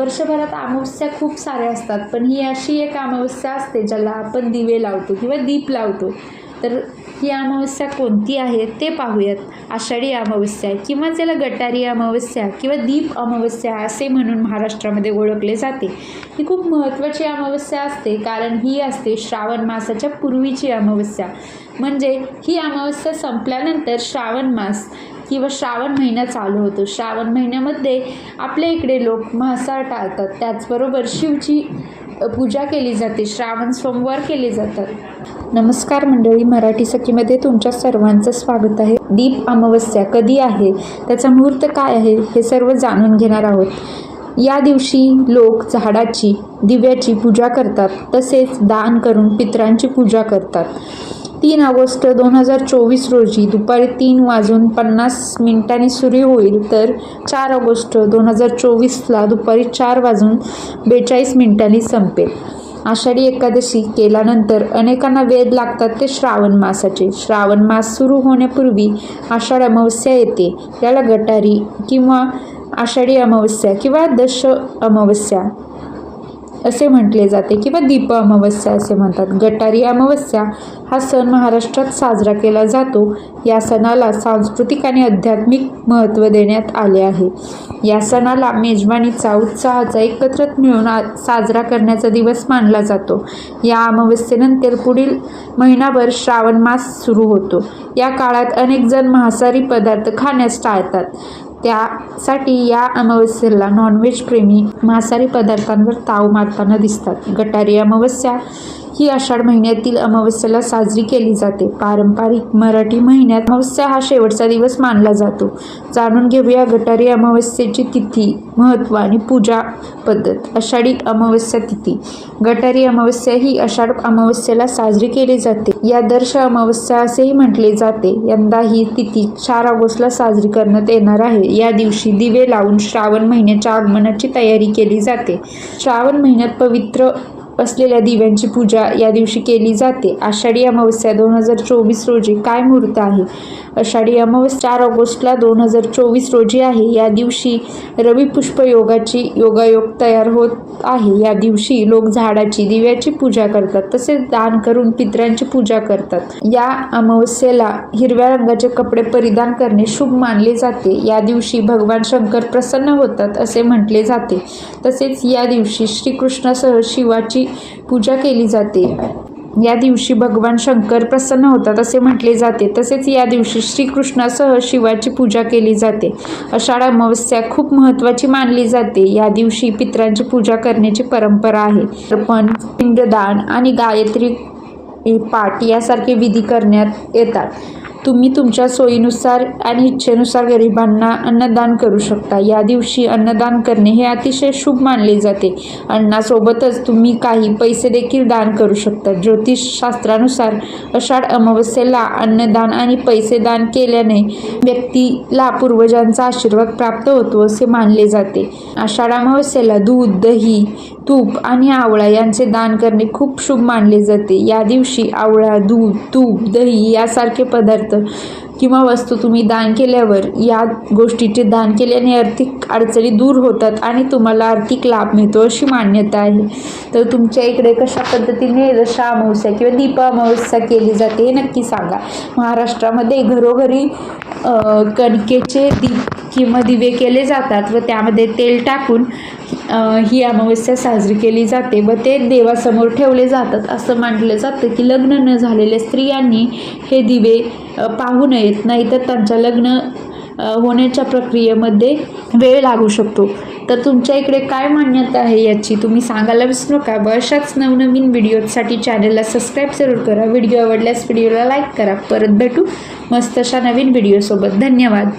वर्षभरात अमावस्या खूप साऱ्या असतात पण ही अशी एक अमावस्या असते ज्याला आपण दिवे लावतो किंवा दीप लावतो. तर ही अमावस्या कोणती आहे ते पाहूयात. आषाढी अमावस्या किंवा त्याला गटारी अमावस्या किंवा दीप अमावस्या असे म्हणून महाराष्ट्रामध्ये ओळखले जाते. ही खूप महत्त्वाची अमावस्या असते कारण ही असते श्रावण मासाच्या पूर्वीची अमावस्या. म्हणजे ही अमावस्या संपल्यानंतर श्रावण मास किंवा श्रावण महिना चालू होतो. श्रावण महिन्यामध्ये आपल्या इकडे लोक म्हासाळ टाळतात. त्याचबरोबर शिवची पूजा केली जाते. श्रावण सोमवार केले जातात. नमस्कार मंडळी मराठी सखीमध्ये तुमच्या सर्वांचं स्वागत आहे. दीप अमावस्या कधी आहे? त्याचा मुहूर्त काय आहे? हे सर्व जाणून घेणार आहोत. या दिवशी लोक झाडाची दिव्याची पूजा करतात. तसेच दान करून पितरांची पूजा करतात. तीन ऑगस्ट दोन हजार चोवीस रोजी दुपारी तीन वाजून पन्नास मिनिटांनी सुरू होईल तर चार ऑगस्ट दोन हजार चोवीसला दुपारी चार वाजून बेचाळीस मिनिटांनी संपेल. आषाढी एकादशी केल्यानंतर अनेकांना वेध लागतात ते श्रावण मासाचे. श्रावण मास सुरू होण्यापूर्वी आषाढ अमावस्या येते. याला गटारी किंवा आषाढी अमावस्या किंवा दश अमावस्या असे म्हटले जाते किंवा दीप अमावस्या असे म्हणतात. गटारी अमावस्या हा सण महाराष्ट्रात साजरा केला जातो. या सणाला सांस्कृतिक आणि आध्यात्मिक महत्त्व देण्यात आले आहे. या सणाला मेजवानीचा उत्साहाचा एकत्रित मिळून आ साजरा करण्याचा दिवस मानला जातो. या अमावस्येनंतर पुढील महिनाभर श्रावण मास सुरू होतो. या काळात अनेक जण मांसाहारी पदार्थ खाण्यास टाळतात. त्यासाठी या अमावस्येला नॉनव्हेज प्रेमी मांसाहारी पदार्थांवर ताव मारताना दिसतात. गटारी अमावस्या ही आषाढ महिन्यातील अमावस्याला साजरी केली जाते. पारंपरिक मराठी महिन्यात अमावस्या हा शेवटचा दिवस मानला जातो. जाणून घेऊया गटारी अमावस्येची तिथी महत्त्व आणि पूजा पद्धत. आषाढी अमावस्या तिथी. गटारी अमावस्या ही आषाढ अमावस्येला साजरी केली जाते. या दर्श अमावस्या असेही म्हटले जाते. यंदा ही तिथी चार ऑगस्टला साजरी करण्यात येणार आहे. या दिवशी दिवे लावून श्रावण महिन्याच्या आगमनाची तयारी केली जाते. श्रावण महिन्यात पवित्र असलेल्या दिव्यांची पूजा या दिवशी केली जाते. आषाढी अमावस्या दोन हजार चोवीस रोजी काय मुहूर्त आहे? आषाढी अमावस्या चार ऑगस्टला दोन हजार चोवीस रोजी आहे. या दिवशी रविपुष्प योगाची योगायोग तयार होत आहे. या दिवशी लोक झाडाची दिव्याची पूजा करतात तसेच दान करून पित्रांची पूजा करतात. या अमावस्येला हिरव्या रंगाचे कपडे परिधान करणे शुभ मानले जाते. या दिवशी भगवान शंकर प्रसन्न होतात असे म्हटले जाते. तसेच या दिवशी श्रीकृष्णासह शिवाची पूजा केली जाते. या दिवशी भगवान शंकर प्रसन्न होतात असे म्हटले जाते. तसेच या दिवशी श्रीकृष्णासह शिवाची पूजा केली जाते. आषाढ अमावस्या खूप महत्त्वाची मानली जाते. या दिवशी पितरांची पूजा करण्याची परंपरा आहे. अर्पण पिंडदान आणि गायत्री पाठ यासारखे विधी करण्यात येतात. तुम्ही तुमच्या सोयीनुसार आणि इच्छेनुसार गरिबांना अन्नदान करू शकता. या दिवशी अन्नदान करणे हे अतिशय शुभ मानले जाते. अन्नासोबतच तुम्ही काही पैसे देखील दान करू शकता. ज्योतिषशास्त्रानुसार आषाढ अमावस्येला अन्नदान आणि पैसे दान केल्याने व्यक्तीला पूर्वजांचा आशीर्वाद प्राप्त होतो असे मानले जाते. आषाढ अमावस्येला दूध दही तूप आणि आवळा यांचे दान करणे खूप शुभ मानले जाते. या दिवशी आवळा दूध तूप दही यासारखे पदार्थ किंवा वस्तू तुम्ही दान केल्यावर या गोष्टीचे दान केल्याने आर्थिक अडचणी दूर होतात आणि तुम्हाला आर्थिक लाभ मिळतो अशी मान्यता आहे. तर तुमच्या इकडे कशा पद्धतीने दशा अमावस्या किंवा दीप अमावस्या केली जाते हे नक्की सांगा. महाराष्ट्रामध्ये घरोघरी कणकेचे दीप किंवा दिवे केले जातात व त्यामध्ये तेल टाकून ही अमावस्या साजरी केली जाते व ते देवासमोर ठेवले जातात. असं मानलं जातं की लग्न न झालेल्या स्त्रियांनी हे दिवे पाहू नयेत. नाहीतर त्यांच्या लग्न होण्याच्या प्रक्रियेमध्ये वेळ लागू शकतो. तर तुमच्या इकडे काय मान्यता आहे याची तुम्ही सांगायला विसरू नका व अशाच नवनवीन व्हिडिओसाठी चॅनलला सबस्क्राईब जरूर करा. व्हिडिओ आवडल्यास व्हिडिओला लाईक करा. परत भेटू मस्त अशा नवीन व्हिडिओसोबत. धन्यवाद.